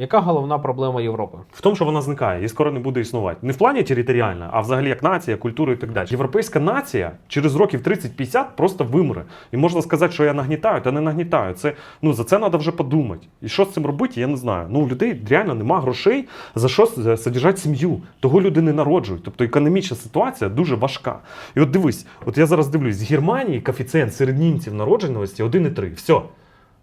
Яка головна проблема Європи? В тому, що вона зникає і скоро не буде існувати. Не в плані територіальна, а взагалі як нація, культура і так далі. Європейська нація через років 30-50 просто вимре. І можна сказати, що я нагнітаю, та не нагнітаю. Це ну за це треба вже подумати. І що з цим робити, я не знаю. Ну у людей реально нема грошей за що содержати сім'ю. Того люди не народжують. Тобто економічна ситуація дуже важка. І от дивись, от я зараз дивлюсь, з Германії коефіцієнт серед німців народженості 1,3. Все.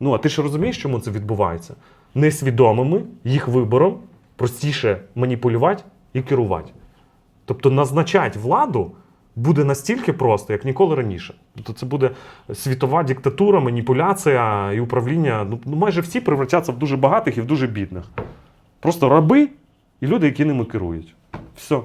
Ну, а ти ж розумієш, чому це відбувається? Несвідомими їх вибором простіше маніпулювати і керувати. Тобто назначати владу буде настільки просто, як ніколи раніше. Тобто це буде світова диктатура, маніпуляція і управління. Ну, ну, майже всі превратяться в дуже багатих і в дуже бідних. Просто раби і люди, які ними керують. Все.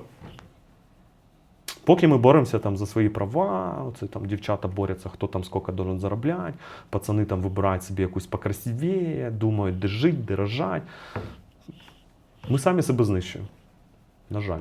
Поки ми боремося там за свої права, оце там дівчата борються, хто там скільки должен заробляти, пацани там вибирають собі якусь покрасивіє, думають, де жити, де рожати. Ми самі себе знищуємо. На жаль.